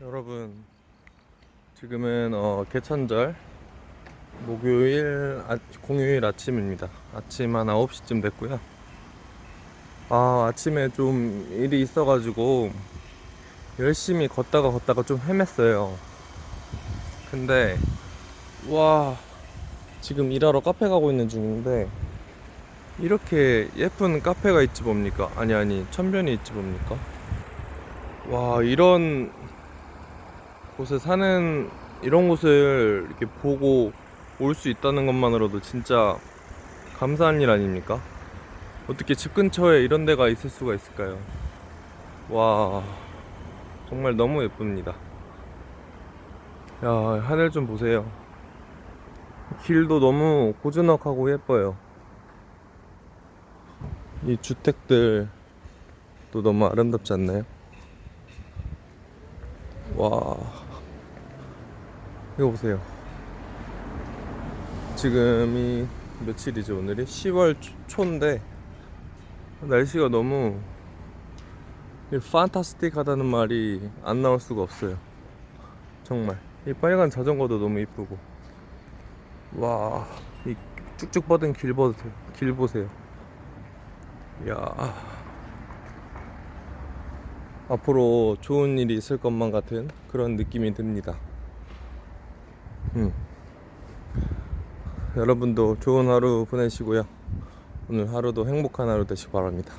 여러분 지금은 어, 개천절 목요일 아, 공휴일 아침입니다. 아침 한 9시쯤 됐고요. 아 아침에 좀 일이 있어가지고 열심히 걷다가 걷다가 좀 헤맸어요. 근데 와 지금 일하러 카페 가고 있는 중인데 이렇게 예쁜 카페가 있지 뭡니까? 아니 아니 천변이 있지 뭡니까? 와 이런 곳에 사는 이런 곳을 이렇게 보고 올 수 있다는 것만으로도 진짜 감사한 일 아닙니까? 어떻게 집 근처에 이런 데가 있을 수가 있을까요? 와 정말 너무 예쁩니다. 야 하늘 좀 보세요. 길도 너무 고즈넉하고 예뻐요. 이 주택들도 너무 아름답지 않나요? 와 이거 보세요. 지금이 며칠이죠? 오늘이? 10월 초인데 날씨가 너무 판타스틱하다는 말이 안 나올 수가 없어요. 정말. 이 빨간 자전거도 너무 이쁘고. 와 이 쭉쭉 뻗은 길 보세요 길 보세요. 야. 앞으로 좋은 일이 있을 것만 같은 그런 느낌이 듭니다. 음. 여러분도 좋은 하루 보내시고요. 오늘 하루도 행복한 하루 되시기 바랍니다.